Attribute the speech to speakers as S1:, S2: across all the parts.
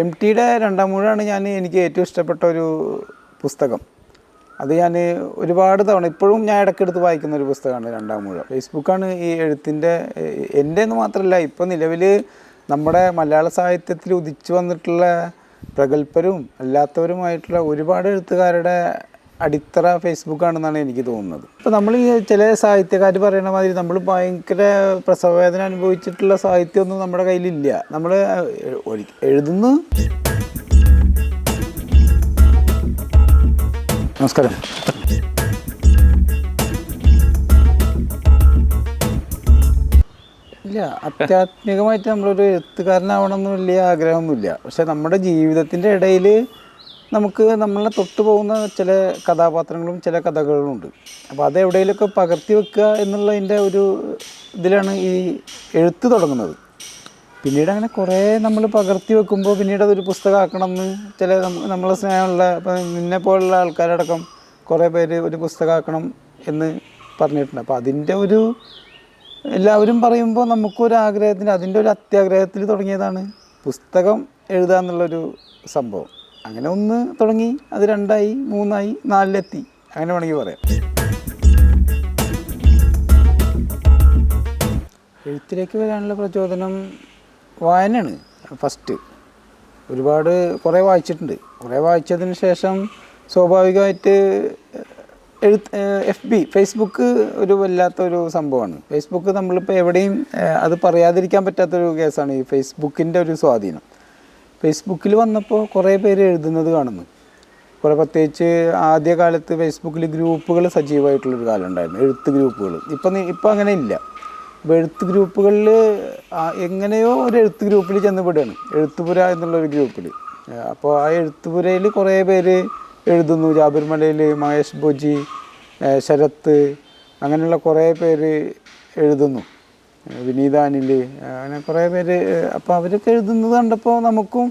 S1: M ടിയുടെ രണ്ടാം മൂഴാണ് ഞാൻ എനിക്ക് ഏറ്റവും ഇഷ്ടപ്പെട്ട ഒരു പുസ്തകം. അത് ഞാൻ ഒരുപാട് തവണ ഇപ്പോഴും ഞാൻ ഇടയ്ക്കെടുത്ത് വായിക്കുന്ന ഒരു പുസ്തകമാണ് രണ്ടാം മൂഴ. ഫേസ്ബുക്കാണ് ഈ എഴുത്തിന്റെ എന്റെ എന്ന് മാത്രമല്ല ഇപ്പോൾ നിലവിൽ നമ്മുടെ മലയാള സാഹിത്യത്തിൽ ഉദിച്ചു വന്നിട്ടുള്ള പ്രഗത്ഭരും അല്ലാത്തവരുമായിട്ടുള്ള ഒരുപാട് എഴുത്തുകാരുടെ അടിത്തറ ഫേസ്ബുക്ക് ആണെന്നാണ് എനിക്ക് തോന്നുന്നത്. ഇപ്പോൾ നമ്മൾ ഈ ചില സാഹിത്യകാർ പറയുന്ന മാതിരി നമ്മൾ ഭയങ്കര പ്രസവവേദന അനുഭവിച്ചിട്ടുള്ള സാഹിത്യമൊന്നും നമ്മുടെ കയ്യിലില്ല. നമ്മൾ എഴുതുന്നു. നമസ്കാരം. ഇല്ല അത്യാത്മികമായിട്ട് നമ്മളൊരു എഴുത്തുകാരനാവണമെന്ന് വലിയ ആഗ്രഹമൊന്നുമില്ല. പക്ഷെ നമ്മുടെ ജീവിതത്തിന്റെ ഇടയിൽ നമുക്ക് നമ്മളെ തൊട്ടു പോകുന്ന ചില കഥാപാത്രങ്ങളും ചില കഥകളും ഉണ്ട് അപ്പോൾ അത് എവിടെയെങ്കിലുമൊക്കെ പകർത്തി വെക്കുക എന്നുള്ളതിന്റെ ഒരു ഇതിലാണ് ഈ എഴുത്ത് തുടങ്ങുന്നത്. പിന്നീട് അങ്ങനെ കുറേ നമ്മൾ പകർത്തി വെക്കുമ്പോൾ പിന്നീട് അതൊരു പുസ്തകമാക്കണം എന്ന് ചില നമ്മ- നമ്മളെ സ്നേഹമുള്ള ഇപ്പം നിന്നെ പോലുള്ള ആൾക്കാരടക്കം കുറേ പേര് ഒരു പുസ്തകമാക്കണം എന്ന് പറഞ്ഞിട്ടുണ്ട്. അപ്പോൾ അതിന്റെ ഒരു എല്ലാവരും പറയുമ്പോൾ നമുക്കൊരു ആഗ്രഹത്തിന് അതിന്റെ ഒരു അത്യാഗ്രഹത്തിൽ തുടങ്ങിയതാണ് പുസ്തകം എഴുതുക എന്നുള്ളൊരു സംഭവം. അങ്ങനെ ഒന്ന് തുടങ്ങി അത് രണ്ടായി മൂന്നായി നാലിലെത്തി. അങ്ങനെ വേണമെങ്കിൽ പറയാം. എഴുത്തിലേക്ക് വരാനുള്ള പ്രചോദനം വായനയാണ് ഫസ്റ്റ് ഒരുപാട് കുറേ വായിച്ചിട്ടുണ്ട്. കുറേ വായിച്ചതിന് ശേഷം സ്വാഭാവികമായിട്ട് എഴുത്ത് എഫ് ബി ഫേസ്ബുക്ക് ഒരു വല്ലാത്തൊരു സംഭവമാണ്. ഫേസ്ബുക്ക് നമ്മളിപ്പോൾ എവിടെയും അത് പറയാതിരിക്കാൻ പറ്റാത്തൊരു കേസാണ് ഈ ഫേസ്ബുക്കിന്റെ ഒരു സ്വാധീനം. ഫേസ്ബുക്കിൽ വന്നപ്പോൾ കുറേ പേര് എഴുതുന്നത് കാണുന്നു. കുറേ പ്രത്യേകിച്ച് ആദ്യ കാലത്ത് ഫേസ്ബുക്കിൽ ഗ്രൂപ്പുകൾ സജീവമായിട്ടുള്ളൊരു കാലം ഉണ്ടായിരുന്നു. എഴുത്ത് ഗ്രൂപ്പുകൾ. ഇപ്പം ഇപ്പം അങ്ങനെ ഇല്ല. ഇപ്പോൾ എഴുത്ത് ഗ്രൂപ്പുകളിൽ എങ്ങനെയോ ഒരു എഴുത്ത് ഗ്രൂപ്പിൽ ചെന്ന് പെടുകയാണ്. എഴുത്തുപുര എന്നുള്ളൊരു ഗ്രൂപ്പിൽ. അപ്പോൾ ആ എഴുത്തുപുരയിൽ കുറേ പേര് എഴുതുന്നു. ജാബിർമലയിൽ മഹേഷ് ബോജി ശരത്ത് അങ്ങനെയുള്ള കുറേ പേര് എഴുതുന്നു. ഏഹ് വിനീത അനിൽ അങ്ങനെ കുറേ പേര് അപ്പോൾ അവരൊക്കെ എഴുതുന്നത് കണ്ടപ്പോൾ നമുക്കും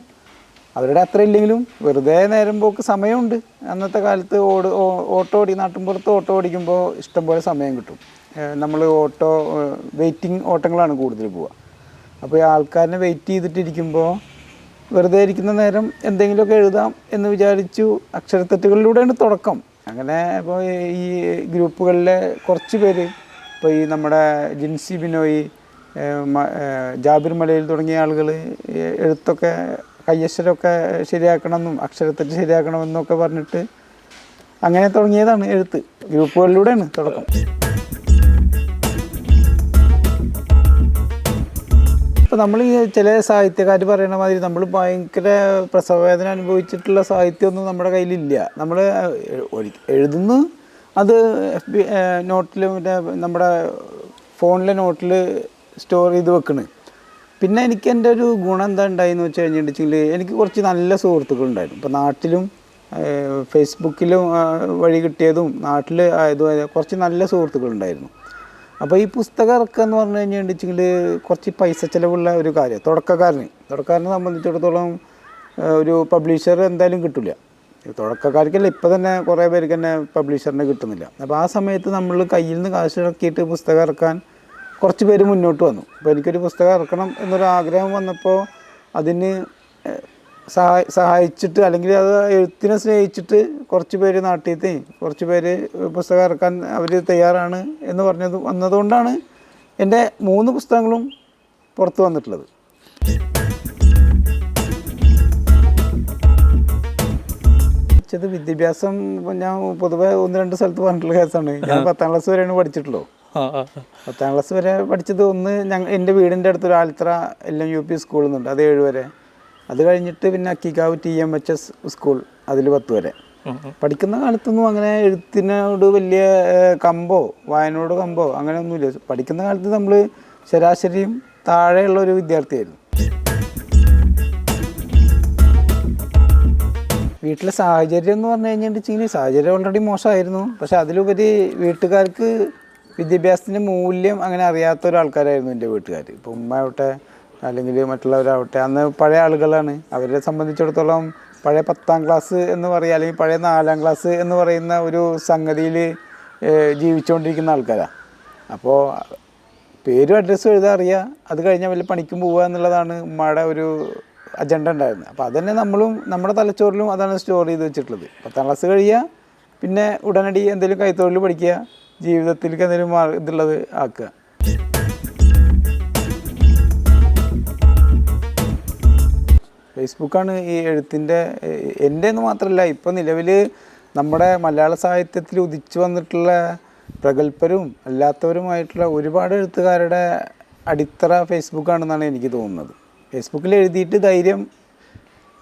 S1: അവരുടെ അത്ര ഇല്ലെങ്കിലും വെറുതെ നേരം പോക്ക് സമയമുണ്ട്. അന്നത്തെ കാലത്ത് ഓട് ഓട്ടോ ഓടി നാട്ടിൻപുറത്ത് ഓട്ടോ ഓടിക്കുമ്പോൾ ഇഷ്ടംപോലെ സമയം കിട്ടും. നമ്മൾ ഓട്ടോ വെയിറ്റിംഗ് ഓട്ടങ്ങളാണ് കൂടുതൽ പോവുക. അപ്പോൾ ഈ ആൾക്കാരനെ വെയിറ്റ് ചെയ്തിട്ടിരിക്കുമ്പോൾ വെറുതെ ഇരിക്കുന്ന നേരം എന്തെങ്കിലുമൊക്കെ എഴുതാം എന്ന് വിചാരിച്ചു അക്ഷരത്തെറ്റുകളിലൂടെയാണ് തുടക്കം. അങ്ങനെ ഇപ്പോൾ ഈ ഗ്രൂപ്പുകളിലെ കുറച്ച് പേര് ഇപ്പോൾ ഈ നമ്മുടെ ജിൻസി ബിനോയ് ജാബിർ മലയിൽ തുടങ്ങിയ ആളുകൾ എഴുത്തൊക്കെ കയ്യക്ഷരമൊക്കെ ശരിയാക്കണമെന്നും അക്ഷരത്തെറ്റ് ശരിയാക്കണമെന്നൊക്കെ പറഞ്ഞിട്ട് അങ്ങനെ തുടങ്ങിയതാണ് എഴുത്ത്. ഗ്രൂപ്പുകളിലൂടെയാണ് തുടക്കം. ഇപ്പോൾ നമ്മൾ ഈ ചില സാഹിത്യകാർ പറയുന്ന മാതിരി നമ്മൾ ഭയങ്കര പ്രസവവേദന അനുഭവിച്ചിട്ടുള്ള സാഹിത്യമൊന്നും നമ്മുടെ കയ്യിലില്ല. നമ്മൾ എഴുതുന്നു അത് എഫ് ബി നോട്ടിൽ മറ്റേ നമ്മുടെ ഫോണിലെ നോട്ടിൽ സ്റ്റോർ ചെയ്ത് വെക്കണ്. പിന്നെ എനിക്ക് എന്റെ ഒരു ഗുണം എന്താ ഉണ്ടായെന്ന് വെച്ച് കഴിഞ്ഞിട്ടുണ്ടെങ്കിൽ എനിക്ക് കുറച്ച് നല്ല സുഹൃത്തുക്കളുണ്ടായിരുന്നു. ഇപ്പോൾ നാട്ടിലും ഫേസ്ബുക്കിലും വഴി കിട്ടിയതും നാട്ടിൽ ആയതും ആയ കുറച്ച് നല്ല സുഹൃത്തുക്കളുണ്ടായിരുന്നു. അപ്പോൾ ഈ പുസ്തകം ഇറക്കുക എന്ന് പറഞ്ഞു കഴിഞ്ഞിട്ടുണ്ടെങ്കിൽ കുറച്ച് പൈസ ചിലവുള്ള ഒരു കാര്യം തുടക്കക്കാരന്. തുടക്കക്കാരനെ സംബന്ധിച്ചിടത്തോളം ഒരു പബ്ലിഷർ എന്തായാലും കിട്ടില്ല തുടക്കക്കാർക്കല്ല ഇപ്പോൾ തന്നെ കുറേ പേർക്ക് തന്നെ പബ്ലിഷറിനെ കിട്ടുന്നില്ല. അപ്പോൾ ആ സമയത്ത് നമ്മൾ കയ്യിൽ നിന്ന് കാശ് ഇറക്കിയിട്ട് പുസ്തകം ഇറക്കാൻ കുറച്ച് പേര് മുന്നോട്ട് വന്നു. അപ്പോൾ എനിക്കൊരു പുസ്തകം ഇറക്കണം എന്നൊരു ആഗ്രഹം വന്നപ്പോൾ അതിന് സഹായ സഹായി സഹായിച്ചിട്ട് അല്ലെങ്കിൽ അത് എഴുത്തിനെ സ്നേഹിച്ചിട്ട് കുറച്ച് പേര് നാട്ടിലത്തെ കുറച്ച് പേര് പുസ്തകം ഇറക്കാൻ അവർ തയ്യാറാണ് എന്ന് പറഞ്ഞത് വന്നതുകൊണ്ടാണ് എന്റെ മൂന്ന് പുസ്തകങ്ങളും പുറത്ത് വന്നിട്ടുള്ളത്. പഠിച്ചത് വിദ്യാഭ്യാസം ഇപ്പം ഞാൻ പൊതുവെ ഒന്ന് രണ്ട് സ്ഥലത്ത് പറഞ്ഞിട്ടുള്ള കേസാണ്. ഞാൻ പത്താം ക്ലാസ് വരെയാണ് പഠിച്ചിട്ടുള്ളൂ. പത്താം ക്ലാസ് വരെ പഠിച്ചത് ഒന്ന് ഞങ്ങൾ എന്റെ വീടിന്റെ അടുത്തൊരു ആൽത്ര എല്ലാം യു പി സ്കൂളിൽ നിന്നുണ്ട് അത് ഏഴ് വരെ. അത് കഴിഞ്ഞിട്ട് പിന്നെ Akkikkavu T M H S school അതിൽ പത്ത് വരെ. പഠിക്കുന്ന കാലത്തൊന്നും അങ്ങനെ എഴുത്തിനോട് വലിയ കമ്പോ വായനയോട് കമ്പോ അങ്ങനെയൊന്നുമില്ല. പഠിക്കുന്ന കാലത്ത് നമ്മൾ ശരാശരിയും താഴെയുള്ള ഒരു വിദ്യാർത്ഥിയായിരുന്നു. വീട്ടിലെ സാഹചര്യം എന്ന് പറഞ്ഞു കഴിഞ്ഞിട്ടുണ്ടെങ്കിൽ സാഹചര്യം ഓൾറെഡി മോശമായിരുന്നു. പക്ഷെ അതിലുപരി വീട്ടുകാർക്ക് വിദ്യാഭ്യാസത്തിന്റെ മൂല്യം അങ്ങനെ അറിയാത്ത ഒരാൾക്കാരായിരുന്നു എന്റെ വീട്ടുകാർ ഇപ്പോൾ ഉമ്മ ആവട്ടെ അല്ലെങ്കിൽ മറ്റുള്ളവരാവട്ടെ അന്ന് പഴയ ആളുകളാണ്. അവരെ സംബന്ധിച്ചിടത്തോളം പഴയ പത്താം ക്ലാസ് എന്ന് പറയുക അല്ലെങ്കിൽ പഴയ നാലാം ക്ലാസ് എന്ന് പറയുന്ന ഒരു സംഗതിയിൽ ജീവിച്ചുകൊണ്ടിരിക്കുന്ന ആൾക്കാരാണ് അപ്പോൾ പേരും അഡ്രസ്സും എഴുതാറിയാം അത് കഴിഞ്ഞാൽ വല്ല പണിക്കും പോവുക എന്നുള്ളതാണ് ഉമ്മയുടെ ഒരു അജണ്ട ഉണ്ടായിരുന്നത് അപ്പോൾ അതന്നെ നമ്മളും നമ്മുടെ തലച്ചോറിലും അതാണ് സ്റ്റോർ ചെയ്ത് വെച്ചിട്ടുള്ളത്. പത്താം ക്ലാസ് കഴിയുക പിന്നെ ഉടനടി എന്തെങ്കിലും കൈത്തൊഴിൽ പഠിക്കുക ജീവിതത്തിലേക്ക് എന്തെങ്കിലും ഇതുള്ളത് ആക്കുക. ഫേസ്ബുക്കാണ് ഈ എഴുത്തിന്റെ എന്റെ എന്ന് മാത്രമല്ല ഇപ്പോൾ നിലവിൽ നമ്മുടെ മലയാള സാഹിത്യത്തിൽ ഉദിച്ചു വന്നിട്ടുള്ള പ്രഗത്ഭരും അല്ലാത്തവരുമായിട്ടുള്ള ഒരുപാട് എഴുത്തുകാരുടെ അടിത്തറ ഫേസ്ബുക്കാണെന്നാണ് എനിക്ക് തോന്നുന്നത്. ഫേസ്ബുക്കിൽ എഴുതിയിട്ട് ധൈര്യം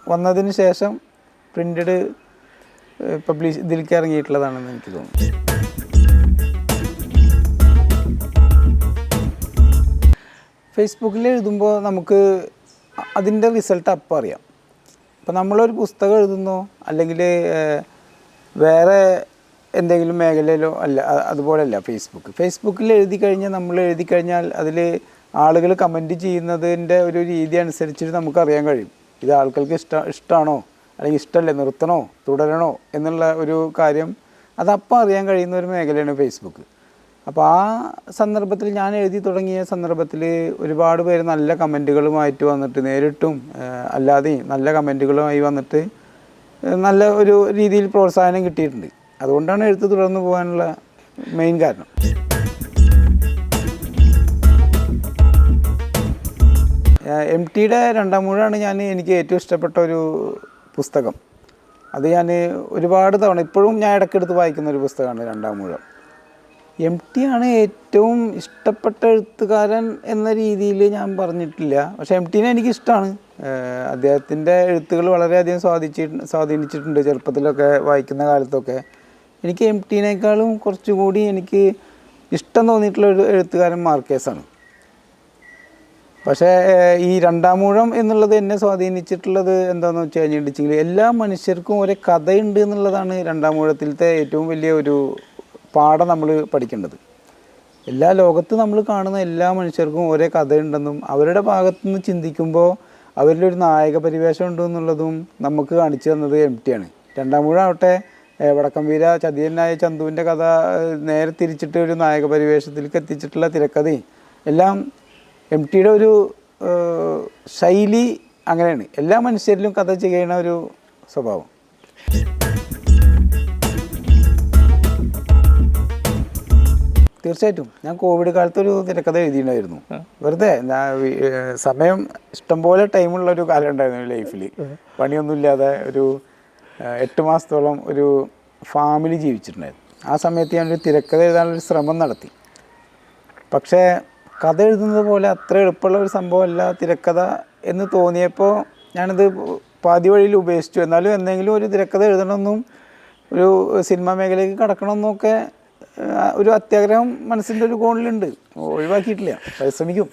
S1: വന്നതിന് ശേഷം പ്രിന്റഡ് പബ്ലിഷ് ഇതിലേക്ക് ഇറങ്ങിയിട്ടുള്ളതാണെന്ന് എനിക്ക് തോന്നുന്നു. ഫേസ്ബുക്കിൽ എഴുതുമ്പോൾ നമുക്ക് അതിന്റെ റിസൾട്ട് അപ്പം അറിയാം. ഇപ്പം നമ്മളൊരു പുസ്തകം എഴുതുന്നു അല്ലെങ്കിൽ വേറെ എന്തെങ്കിലും മേഖലയിലോ അല്ല അതുപോലെയല്ല ഫേസ്ബുക്ക് ഫേസ്ബുക്കിൽ എഴുതി കഴിഞ്ഞാൽ നമ്മൾ എഴുതി കഴിഞ്ഞാൽ അതിൽ ആളുകൾ കമന്റ് ചെയ്യുന്നതിന്റെ ഒരു രീതി അനുസരിച്ചിട്ട് നമുക്ക് അറിയാൻ കഴിയും. ഇത് ആൾക്കാർക്ക് ഇഷ്ട ഇഷ്ടമാണോ അല്ലെങ്കിൽ ഇഷ്ടമല്ലേ? നിർത്തണോ? തുടരണോ? എന്നുള്ള ഒരു കാര്യം അതപ്പം അറിയാൻ കഴിയുന്ന ഒരു മേഖലയാണ് ഫേസ്ബുക്ക് അപ്പോൾ ആ സന്ദർഭത്തിൽ ഞാൻ എഴുതി തുടങ്ങിയ സന്ദർഭത്തിൽ ഒരുപാട് പേര് നല്ല കമന്റുകളുമായിട്ട് വന്നിട്ട് നേരിട്ടും അല്ലാതെയും നല്ല കമന്റുകളുമായി വന്നിട്ട് നല്ല ഒരു രീതിയിൽ പ്രോത്സാഹനം കിട്ടിയിട്ടുണ്ട്. അതുകൊണ്ടാണ് എഴുത്ത് തുടർന്ന് പോകാനുള്ള മെയിൻ കാരണം. എം ടിയുടെ രണ്ടാം മൂഴാണ് ഞാൻ എനിക്ക് ഏറ്റവും ഇഷ്ടപ്പെട്ട ഒരു പുസ്തകം. അത് ഞാൻ ഒരുപാട് തവണ ഇപ്പോഴും ഞാൻ ഇടയ്ക്കെടുത്ത് വായിക്കുന്ന ഒരു പുസ്തകമാണ് രണ്ടാം മൂഴം. എം ടി ആണ് ഏറ്റവും ഇഷ്ടപ്പെട്ട എഴുത്തുകാരൻ എന്ന രീതിയിൽ ഞാൻ പറഞ്ഞിട്ടില്ല. പക്ഷെ എം ടീനെ എനിക്കിഷ്ടമാണ്. അദ്ദേഹത്തിന്റെ എഴുത്തുകൾ വളരെയധികം സ്വാധീനിച്ചി സ്വാധീനിച്ചിട്ടുണ്ട് ചെറുപ്പത്തിലൊക്കെ വായിക്കുന്ന കാലത്തൊക്കെ. എനിക്ക് എം ടീനേക്കാളും കുറച്ചുകൂടി എനിക്ക് ഇഷ്ടം തോന്നിയിട്ടുള്ള ഒരു എഴുത്തുകാരൻ മാർക്കേസാണ്. പക്ഷേ ഈ രണ്ടാം ഊഴം എന്നുള്ളത് എന്നെ സ്വാധീനിച്ചിട്ടുള്ളത് എന്താണെന്ന് വെച്ച് കഴിഞ്ഞിട്ടുണ്ടെങ്കിൽ എല്ലാ മനുഷ്യർക്കും ഒരേ കഥയുണ്ട് എന്നുള്ളതാണ് രണ്ടാം ഊഴത്തിലത്തെ ഏറ്റവും വലിയ ഒരു പാഠം നമ്മൾ പഠിക്കേണ്ടത്. എല്ലാ ലോകത്ത് നമ്മൾ കാണുന്ന എല്ലാ മനുഷ്യർക്കും ഒരേ കഥയുണ്ടെന്നും അവരുടെ ഭാഗത്തു നിന്ന് ചിന്തിക്കുമ്പോൾ അവരിലൊരു നായക പരിവേഷം ഉണ്ട് എന്നുള്ളതും നമുക്ക് കാണിച്ചു തന്നത് എം ടി ആണ്. രണ്ടാം മൂഴം ആവട്ടെ ഏഹ്, വടക്കംവീര ചതിയനായ ചന്തുവിന്റെ കഥ നേരെ തിരിച്ചിട്ട് ഒരു നായക പരിവേഷത്തിലേക്ക് എത്തിച്ചിട്ടുള്ള തിരക്കഥയും എല്ലാം എം ടിയുടെ ഒരു ശൈലി അങ്ങനെയാണ്. എല്ലാ മനുഷ്യരിലും കഥ ചെയ്യുന്ന ഒരു സ്വഭാവം. തീർച്ചയായിട്ടും. ഞാൻ കോവിഡ് കാലത്ത് ഒരു തിരക്കഥ എഴുതിയിട്ടുണ്ടായിരുന്നു. വെറുതെ സമയം ഇഷ്ടംപോലെ ടൈമുള്ള ഒരു കാലം ഉണ്ടായിരുന്നു ലൈഫിൽ പണിയൊന്നുമില്ലാതെ ഒരു എട്ട് മാസത്തോളം ഒരു ഫാമിലി ജീവിച്ചിട്ടുണ്ടായിരുന്നു. ആ സമയത്ത് ഞാനൊരു തിരക്കഥ എഴുതാനുള്ളൊരു ശ്രമം നടത്തി. പക്ഷേ കഥ എഴുതുന്നത് പോലെ അത്ര എളുപ്പമുള്ള ഒരു സംഭവമല്ല തിരക്കഥ എന്ന് തോന്നിയപ്പോൾ ഞാനത് പാതി വഴിയിൽ ഉപേക്ഷിച്ചു. എന്നാലും എന്തെങ്കിലും ഒരു തിരക്കഥ എഴുതണമെന്നും ഒരു സിനിമാ മേഖലയിലേക്ക് കടക്കണമെന്നൊക്കെ ഒരു അത്യാഗ്രഹം മനസ്സിന്റെ ഒരു കോണിലുണ്ട്. ഒഴിവാക്കിയിട്ടില്ല. പരിശ്രമിക്കും.